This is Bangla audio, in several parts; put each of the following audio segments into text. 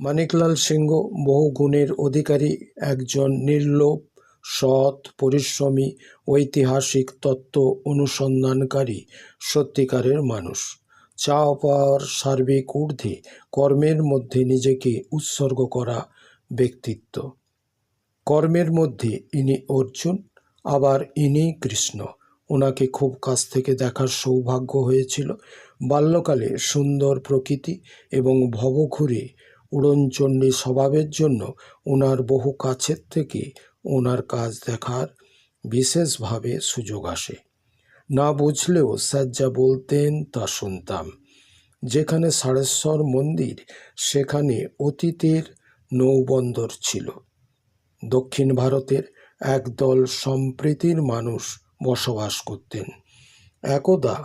মানিকলাল সিংহ বহু গুণের অধিকারী, একজন নির্লোভ, সৎ, পরিশ্রমী, ঐতিহাসিক, তত্ত্ব অনুসন্ধানকারী, সত্যিকারের মানুষ। চাওয়া পাওয়ার সার্বিক ঊর্ধ্বে কর্মের মধ্যে নিজেকে উৎসর্গ করা ব্যক্তিত্ব। কর্মের মধ্যে ইনি অর্জুন, আবার ইনি কৃষ্ণ। ওনাকে খুব কাছ থেকে দেখার সৌভাগ্য হয়েছিল। বাল্যকালে সুন্দর প্রকৃতি এবং ভবঘুরে উড়নচণ্ডী স্বভাবের জন্য ওনার বহু কাছের থেকে ওনার কাজ দেখার বিশেষভাবে সুযোগ আসে। না বুঝলেও স্যার যা বলতেন তা শুনতাম। যেখানে সারেশ্বর মন্দির, সেখানে অতীতের নৌবন্দর ছিল। দক্ষিণ ভারতের একদল সম্প্রীতির মানুষ বসবাস করতেন। একদা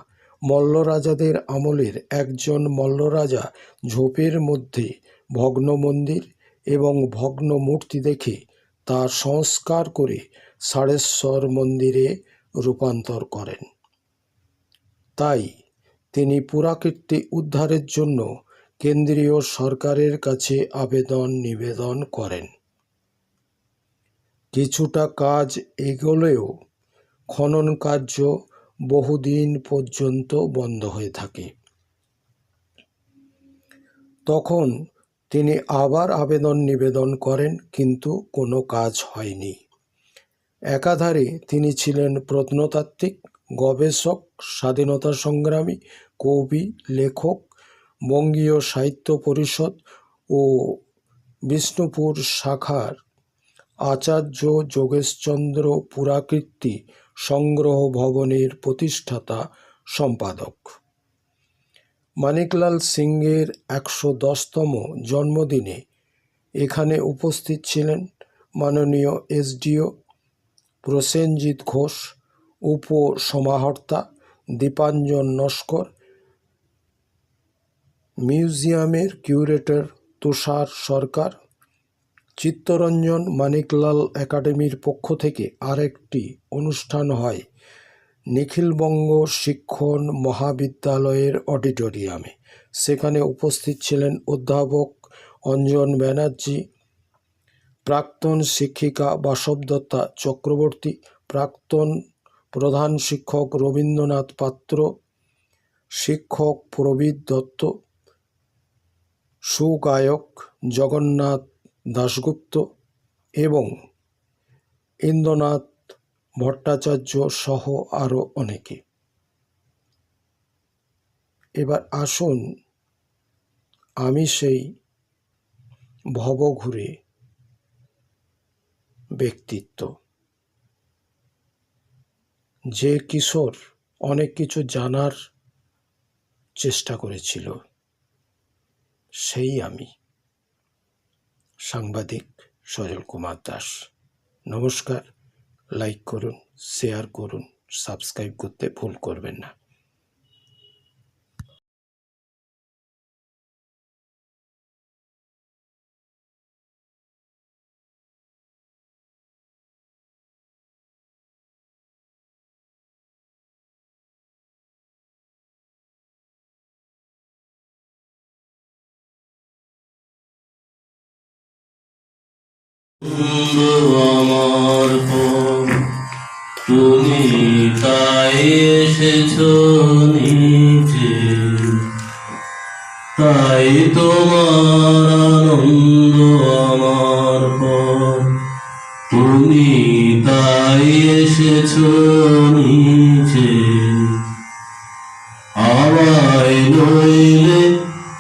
মল্লরাজাদের আমলের একজন মল্লরাজা ঝোপের মধ্যে ভগ্ন মন্দির এবং ভগ্ন মূর্তি দেখে তা সংস্কার করে সাড়েশ্বর মন্দিরে রূপান্তর করেন। তাই তিনি পুরাকীর্তি উদ্ধারের জন্য কেন্দ্রীয় সরকারের কাছে আবেদন নিবেদন করেন। কিছুটা কাজ এগোলেও খনন কার্য বহুদিন পর্যন্ত বন্ধ হয়ে থাকে। তখন তিনি আবার আবেদন নিবেদন করেন, কিন্তু কোনো কাজ হয়নি। একাধারে তিনি ছিলেন প্রত্নতাত্ত্বিক, গবেষক, স্বাধীনতা সংগ্রামী, কবি, লেখক, বঙ্গীয় সাহিত্য পরিষদ ও বিষ্ণুপুর শাখার আচার্য যোগেশচন্দ্র পুরাকীর্তি সংগ্রহ ভবনের প্রতিষ্ঠাতা সম্পাদক। মানিকলাল সিংয়ের একশো দশতম জন্মদিনে এখানে উপস্থিত ছিলেন মাননীয় এসডিও প্রসেনজিৎ ঘোষ উপ সমাহর্তা দীপাঞ্জন নস্কর, মিউজিয়ামের কিউরেটর তুষার সরকার, চিত্তরঞ্জন মানিকলাল একাডেমির পক্ষ থেকে আরেকটি অনুষ্ঠান হয়। নিখিলবঙ্গ শিক্ষণ মহাবিদ্যালয়ের অডিটোরিয়ামে। সেখানে উপস্থিত ছিলেন অধ্যাপক অঞ্জন ব্যানার্জি, প্রাক্তন শিক্ষিকা বাসবদত্তা চক্রবর্তী, প্রাক্তন প্রধান শিক্ষক রবীন্দ্রনাথ পাত্র, শিক্ষক প্রবীর দত্ত, সুগায়ক জগন্নাথ দাশগুপ্ত এবং ইন্দ্রনাথ ভট্টাচার্য সহ আরও অনেকে। এবার আসুন আমি সেই ভবঘুরে ব্যক্তিত্ব। যে কিশোর অনেক কিছু জানার চেষ্টা করেছিল, সেই আমি। সাংবাদিক সজল কুমার দাস। নমস্কার। লাইক করুন শেয়ার করুন সাবস্ক্রাইব করতে ভুল করবেন না। আমার তুমি তাই এসেছ নিচে। তাই তোমার আনন্দ আমার পর। তুমি তাই এসেছ নিচে। আমায় নইলে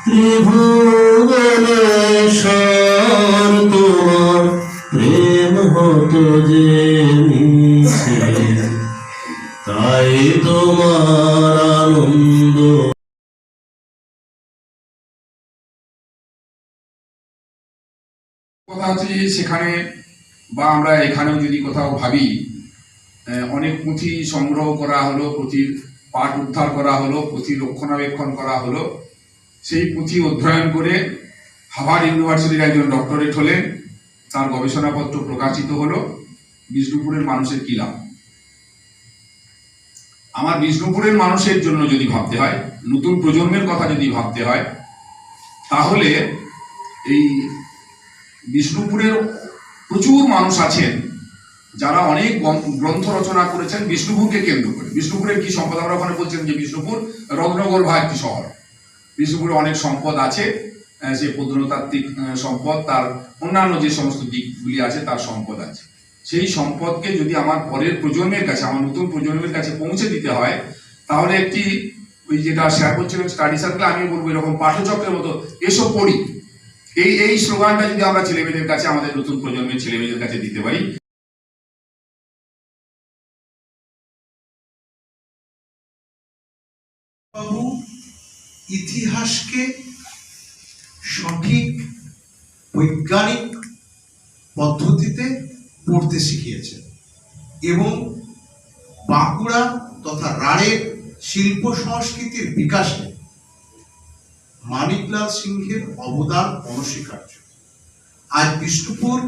ত্রিভুবনেশ্বর তোমার প্রেম হতো যে কথা হচ্ছে যে সেখানে বা আমরা এখানেও যদি কোথাও ভাবি অনেক পুঁথি সংগ্রহ করা হলো, পুঁথির পাঠ উদ্ধার করা হলো পুঁথি রক্ষণাবেক্ষণ করা হলো। সেই পুঁথি অধ্যয়ন করে হাভার্ড ইউনিভার্সিটির একজন ডক্টরেট হলেন। তার গবেষণাপত্র প্রকাশিত হলো। বিষ্ণুপুরের মানুষের কি লাভ? আমার বিষ্ণুপুরের মানুষের জন্য যদি ভাবতে হয়, নতুন প্রজন্মের কথা যদি ভাবতে হয়, তাহলে এই বিষ্ণুপুরের প্রচুর মানুষ আছেন, যারা অনেক গ্রন্থ- রচনা করেছেন বিষ্ণুপুরকে কেন্দ্র করে। বিষ্ণুপুরের কি সম্পদ? আমরা ওখানে বলছেন যে বিষ্ণুপুর রত্নগর বা একটি শহর। বিষ্ণুপুরে অনেক সম্পদ আছে সে প্রত্নতাত্ত্বিক সম্পদ, তার অন্যান্য যে সমস্ত দিকগুলি আছে, তার সম্পদ আছে। সেই সম্পদকে যদি আমার পরের প্রজন্মের কাছে, আমার নতুন প্রজন্মের কাছে পৌঁছে দিতে হয়, তাহলে একটি ওই যেটা শেয়ার করছিলেন স্টাডি সার্কেল আমি বলব এরকম পাঠচক্রের মতো এসব পড়ি। এই এই স্লোগানটা যদি আমরা ছেলেমেয়েদের কাছে, আমাদের নতুন প্রজন্মের ছেলেমেয়েদের কাছে দিতে পারি ইতিহাসকে সঠিক বৈজ্ঞানিক পদ্ধতিতে পড়তে শিখিয়েছেন এবং বাঁকুড়া তথা রাঢ়ের শিল্প সংস্কৃতির বিকাশে মানিকলাল সিংহের অবদান অনস্বীকার্য। আজ বিষ্ণুপুর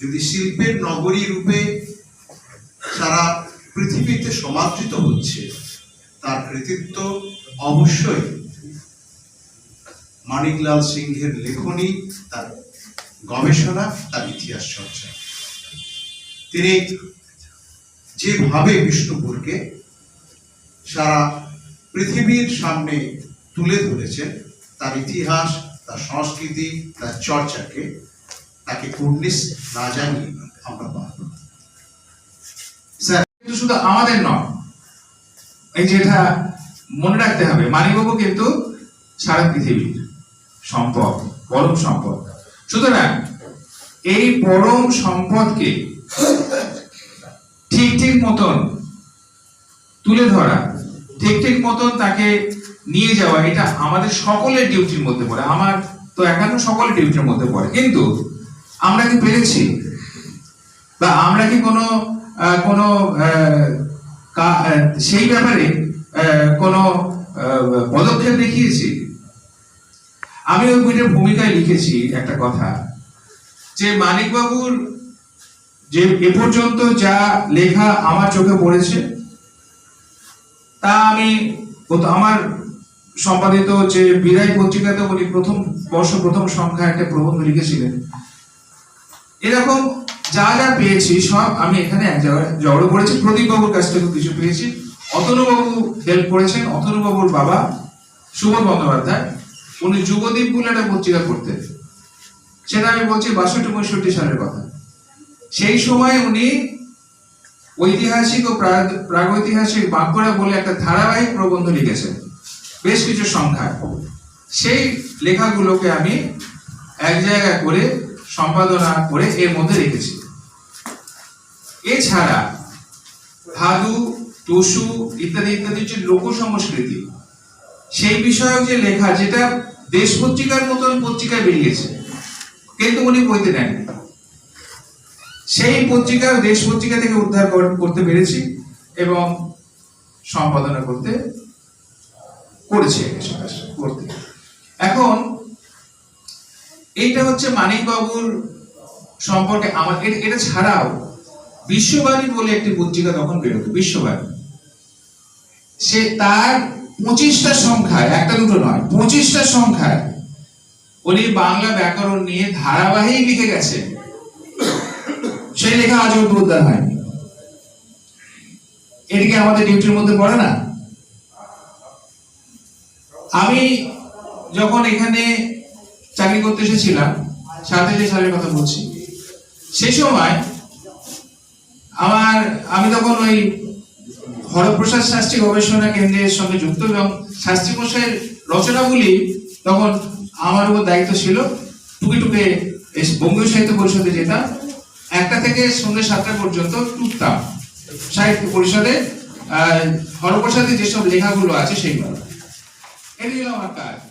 যদি শিল্পের নগরী রূপে সারা পৃথিবীতে সমাদৃত হচ্ছে, তার কৃতিত্ব অবশ্যই মানিকলাল সিংহের লেখনী, তার গবেষণা, তার ইতিহাস চর্চা। তিনি যেভাবে বিষ্ণুপুরকে সারা পৃথিবীর সামনে তুলে ধরেছেন তার ইতিহাস, তার সংস্কৃতি, তার চর্চাকে, তাকে কুর্নিশ না জানিয়ে আমরা পারব স্যার, কিন্তু শুধু আমাদের নয়, এই যেটা মনে রাখতে হবে, মানিকবাবু কিন্তু সারা পৃথিবীর সম্পদ, পরম সম্পদ। সুতরাং এই পরম সম্পদকে ঠিক ঠিক মতন তুলে ধরা, ঠিক ঠিক মতন তাকে নিয়ে যাওয়া, এটা আমাদের সকলের ডিউটির মধ্যে পড়ে। আমার তো একান্ন সকলের ডিউটির মধ্যে পড়ে। কিন্তু আমরা কি পেরেছি? বা আমরা কি কোনো কোনো সেই ব্যাপারে কোনো পদক্ষেপ দেখিয়েছি? আমি ওই বইটার ভূমিকায় লিখেছি একটা কথা, যে মানিকবাবুর যে এ পর্যন্ত যা লেখা আমার চোখে পড়েছে, তা আমি আমার সম্পাদিত যে বিদায় পত্রিকাতে উনি প্রথম বর্ষ প্রথম সংখ্যা একটা প্রবন্ধ লিখেছিলেন। এরকম যা যা পেয়েছি সব আমি এখানে এক জায়গায় জড়ো করেছি। প্রদীপ বাবুর কাছ থেকেও কিছু পেয়েছি। অতনুবাবু হেল্প করেছেন। অতনু বাবুর বাবা সুবোধ বন্দ্যোপাধ্যায়, উনি যুবদ্বীপ বলে একটা পত্রিকা করতেন সেটা আমি বলছি বাষট্টি পঁয়ষট্টি সালের কথা। সেই সময় উনি ঐতিহাসিক ও প্রাগ- প্রাগৈতিহাসিক বাঁকুড়া বলে একটা ধারাবাহিক প্রবন্ধ লিখেছেন। বেশ কিছু সংখ্যায় সেই লেখাগুলোকে আমি এক জায়গায় করে সম্পাদনা করে এর মধ্যে রেখেছি। এছাড়া ভাদু টসু ইত্যাদি ইত্যাদি যে লোক সংস্কৃতি সেই বিষয়ক যে লেখা, যেটা দেশ পত্রিকার মতন পত্রিকায় বেরিয়েছে, কিন্তু উনি বইতে নেননি সেই পত্রিকা দেশ পত্রিকা থেকে উদ্ধার করতে পেরেছি এবং সম্পাদনা করতে করেছি এখন, এইটা হচ্ছে মানিক বাবুর সম্পর্কে আমার, এটা ছাড়াও বিশ্ববাণী বলে একটি পত্রিকা তখন বেরোতো বিশ্ববাণী। সে তার পঁচিশটা সংখ্যায়, একটা দুটো নয়, পঁচিশটা সংখ্যায় উনি বাংলা ব্যাকরণ নিয়ে ধারাবাহিক লিখে গেছেন। সেই লেখা আজও উদ্ধার হয়নি। এদিকে আমাদের ডিউটির মধ্যে পড়ে না? আমি যখন এখানে চাকরি করতে এসেছিলাম সাতাশি সালের কথা বলছি সে সময় আমার, আমি তখন ওই হরপ্রসাদ শাস্ত্রী গবেষণা কেন্দ্রের সঙ্গে যুক্ত এবং শাস্ত্রী মশাইয়ের রচনাগুলি তখন আমার উপর দায়িত্ব ছিল। টুকে টুকে বঙ্গীয় সাহিত্য পরিষদে যেতাম একটা থেকে সন্ধ্যে সাতটা পর্যন্ত টুকতাম। সাহিত্য পরিষদে হরপ্রসাদের যেসব লেখাগুলো আছে সেইগুলো। Ele ia lá matar.